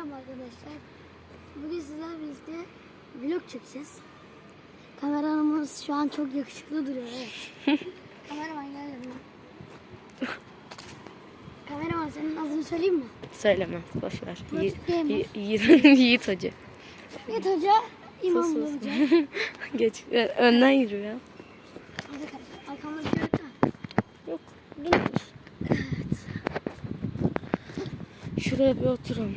Merhaba arkadaşlar. Bugün sizlerle birlikte vlog çekeceğiz. Kameramanımız şu an çok yakışıklı duruyor evet. Kameraman gel yanıma. Kameraman senin adını söyleyeyim mi? Söylemez boş ver. Yiğit, diyemez? Yiğit, Yiğit Hoca. Evet hoca İmam Sus, sus. Hoca. Geç ö- önden yürü ya. Hadi kardeşim arkamda bir yok da. Yok. Dümdüz. Şuraya bir oturun.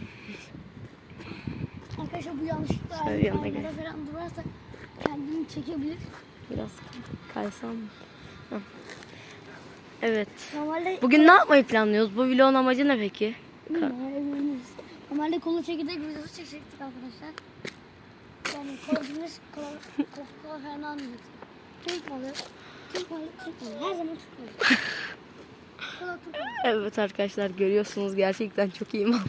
Arkadaşlar bu yanlışlıkla Şöyle yanına gel. falan durarsa kendini çekebilir. Biraz kaysam mı? Hah. Evet. Normalde Bugün ne yapmayı planlıyoruz? Bu vlogun amacı ne peki? Bilmiyorum. Normalde kola çekirdek videosu çekecektik arkadaşlar. Yani kola kola, kola, kola falan almayacaktık. Türk malı, Türk malı, Türk malı. Her zaman Türk malı. kola Türk malı. Evet arkadaşlar görüyorsunuz gerçekten çok iyi mal.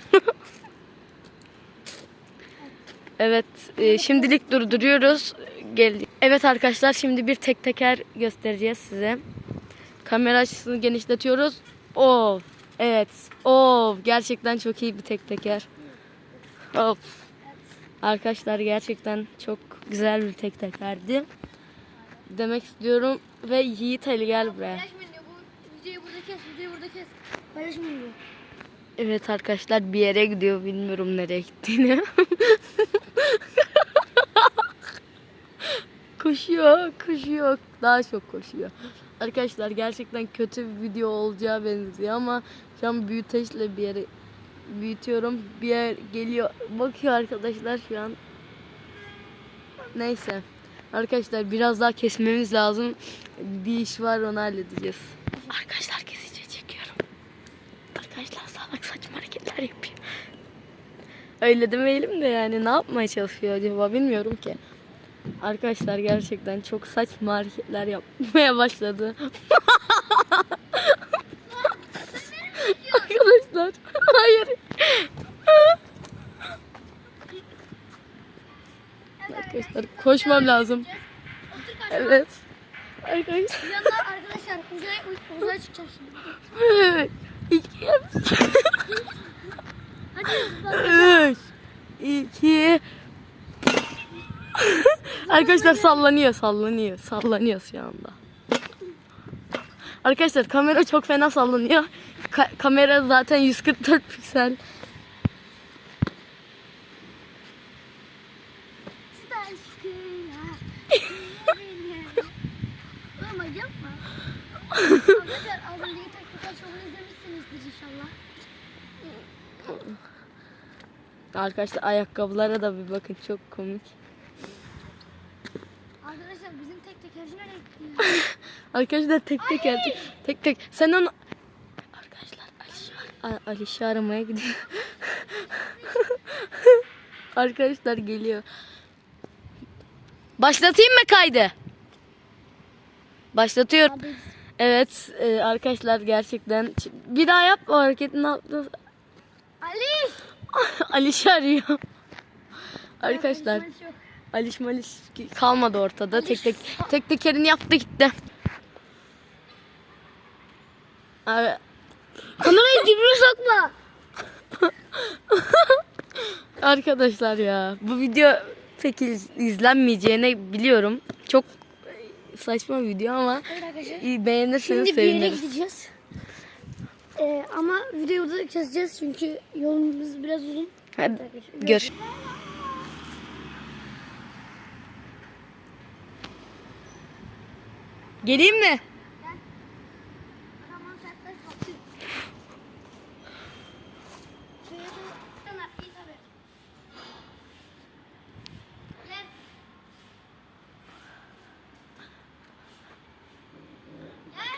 Evet e, şimdilik durduruyoruz. Gel. Evet arkadaşlar şimdi bir tek teker göstereceğiz size. Kamera açısını genişletiyoruz. Of. Evet. Of. Gerçekten çok iyi bir tek teker. Of. Arkadaşlar gerçekten çok güzel bir tek tekerdi. Demek istiyorum ve Yiğit Ali gel buraya. Paylaşmayın diyor. Bu videoyu burada kes, videoyu burada kes. Paylaşmayın diyor. Evet arkadaşlar bir yere gidiyor bilmiyorum nereye gittiğini. koşuyor, koşuyor. Daha çok koşuyor. Arkadaşlar gerçekten kötü bir video olacağı benziyor ama şu an büyüteçle bir yere büyütüyorum. Bir yer geliyor. Bakıyor arkadaşlar şu an. Neyse. Arkadaşlar biraz daha kesmemiz lazım. Bir iş var onu halledeceğiz. Arkadaşlar kesici çekiyorum. Arkadaşlar salak saçma hareketler yapıyor. Öyle demeyelim de yani ne yapmaya çalışıyor acaba bilmiyorum ki. Arkadaşlar gerçekten çok saçma hareketler yapmaya başladı. Arkadaşlar hayır. Arkadaşlar koşmam lazım. Evet. Arkadaşlar. Arkadaşlar uzaya, uzaya çıkacağız şimdi. İki, Hadi üç, iki. Arkadaşlar sallanıyor, sallanıyor, sallanıyor şu anda. Arkadaşlar kamera çok fena sallanıyor. Ka- kamera zaten 144 piksel. Arkadaşlar. Arkadaşlar ayakkabılara da bir bakın çok komik. Bizim tek tekerci nereye gitti? Arkadaşlar tek tek geldi. Tek tek. Sen onu... Arkadaşlar Alişa, A- Alişa aramaya gidiyor. Arkadaşlar geliyor. Başlatayım mı kaydı? Başlatıyorum. Abi Evet e, arkadaşlar gerçekten bir daha yap o hareketi ne yaptınız? Ali! Alişa arıyor. Arkadaşlar. Aliş Maliş kalmadı ortada. Tek tek tek tekerini yaptı gitti. Abi, Kamerayı dibine sokma. arkadaşlar ya bu video pek iz- izlenmeyeceğini biliyorum. Çok saçma bir video ama iyi beğenirseniz Şimdi bir yere seviniriz. gideceğiz. Ee, ama videoyu da keseceğiz çünkü yolumuz biraz uzun. Hadi Arkadaşlar, gör. Geleyim mi? Tamam, sertleş, bakayım. Şöyle bir- Tamam, iyi tabii. Gel.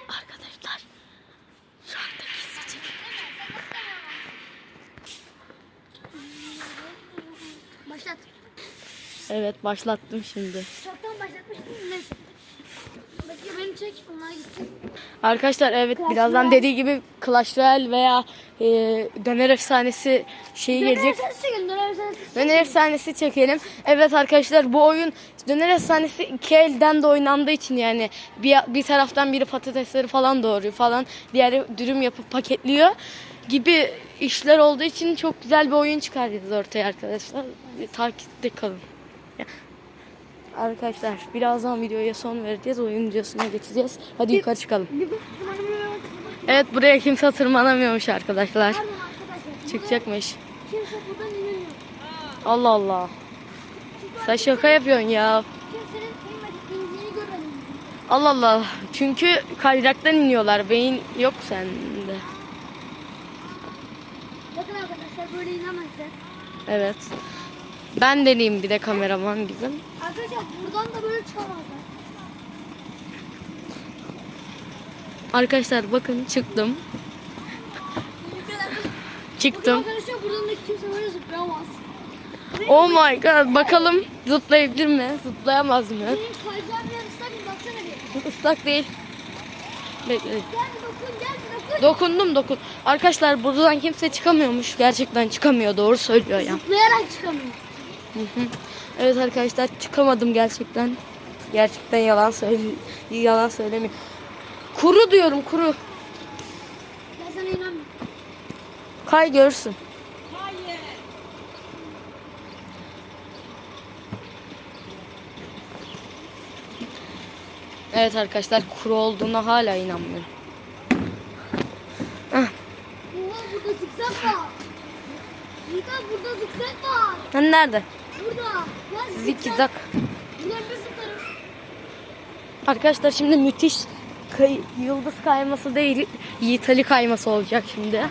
Arkadaşlar şu anda. Başlat. Evet başlattım şimdi. Çoktan başlatmıştım. Neyse. Bekle beni çek. Gitsin. Arkadaşlar evet Clash birazdan Royale. dediği gibi Clash Royale veya e, Döner Efsanesi şeyi gelecek. Döner sensi çekin. Döner sensi. Döner Efsanesi çekelim. Evet arkadaşlar bu oyun Döner Efsanesi iki elden de oynandığı için yani bir, bir taraftan biri patatesleri falan doğuruyor falan. Diğeri dürüm yapıp paketliyor gibi işler olduğu için çok güzel bir oyun çıkaracağız ortaya arkadaşlar. Takipte kalın. Arkadaşlar birazdan videoya son vereceğiz. Oyun videosuna geçeceğiz. Hadi yukarı çıkalım. Evet buraya kimse tırmanamıyormuş arkadaşlar. Çıkacakmış. Kimse buradan inemiyor. Allah Allah. Sen şaka yapıyorsun ya. Allah Allah. Çünkü kaydıraktan iniyorlar. Beyin yok sende. Bakın arkadaşlar böyle inemezler. Evet. Ben deneyeyim bir de kameraman bizim. Arkadaşlar buradan da böyle çıkamazlar. Arkadaşlar bakın çıktım. Çıktım. Arkadaşlar buradan da kimse böyle zıplayamaz. Oh my god. Bakalım zıplayabilir mi? Zıplayamaz mı? Benim kayacağım yer ıslak mı? Baksana bir. Islak değil. Bekle. Gel dokun gel dokun. Dokundum dokun. Arkadaşlar buradan kimse çıkamıyormuş. Gerçekten çıkamıyor. Doğru söylüyor ya. Zıplayarak çıkamıyor. Evet arkadaşlar çıkamadım gerçekten. Gerçekten yalan söyle yalan söylemiyorum. Kuru diyorum kuru. Ben sana inanmıyorum. Kay görsün. Evet arkadaşlar kuru olduğuna hala inanmıyorum. Oha burada zikzak var. Burada zikzak var. Hani nerede? Zikzak. Arkadaşlar şimdi müthiş kay- yıldız kayması değil, Yiğit Ali kayması olacak şimdi.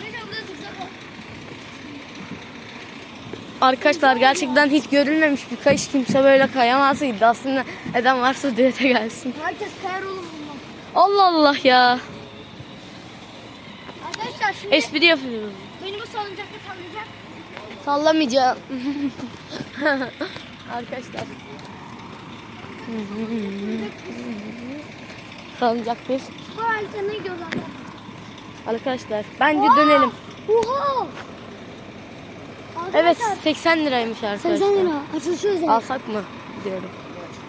Arkadaşlar gerçekten hiç görülmemiş bir kayış kimse böyle kayamaz iddiasını eden varsa direte gelsin. Herkes kayar oğlum bundan. Allah Allah ya. Arkadaşlar şimdi Espri yapıyoruz. beni bu salıncakta sallayacak. Sallamayacağım. Arkadaşlar. Salınacak biz. Arkadaşlar bence dönelim. Oha! Evet Arkadaşlar, 80 liraymış arkadaşlar. 80 lira. Açılışı özel. Alsak mı diyorum.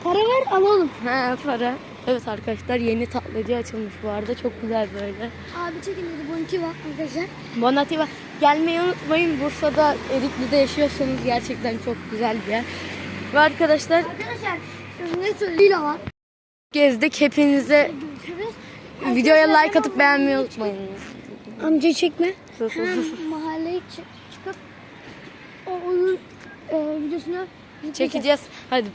Para ver alalım. Ha para. Evet arkadaşlar yeni tatlıcı açılmış bu arada. Çok güzel böyle. Abi çekin dedi. Bonki var arkadaşlar. Bonativa gelmeyi unutmayın. Bursa'da Erikli'de yaşıyorsanız gerçekten çok güzel bir yer. Ve arkadaşlar Arkadaşlar ne söyleyeyim var. gezdik. Hepinize Görüşürüz. videoya like atıp beğenmeyi unutmayın. Amca çekme. Sus, sus, Hemen sus. mahalleye çı- çıkıp o oyun e, videosunu Çekeceğiz. Hadi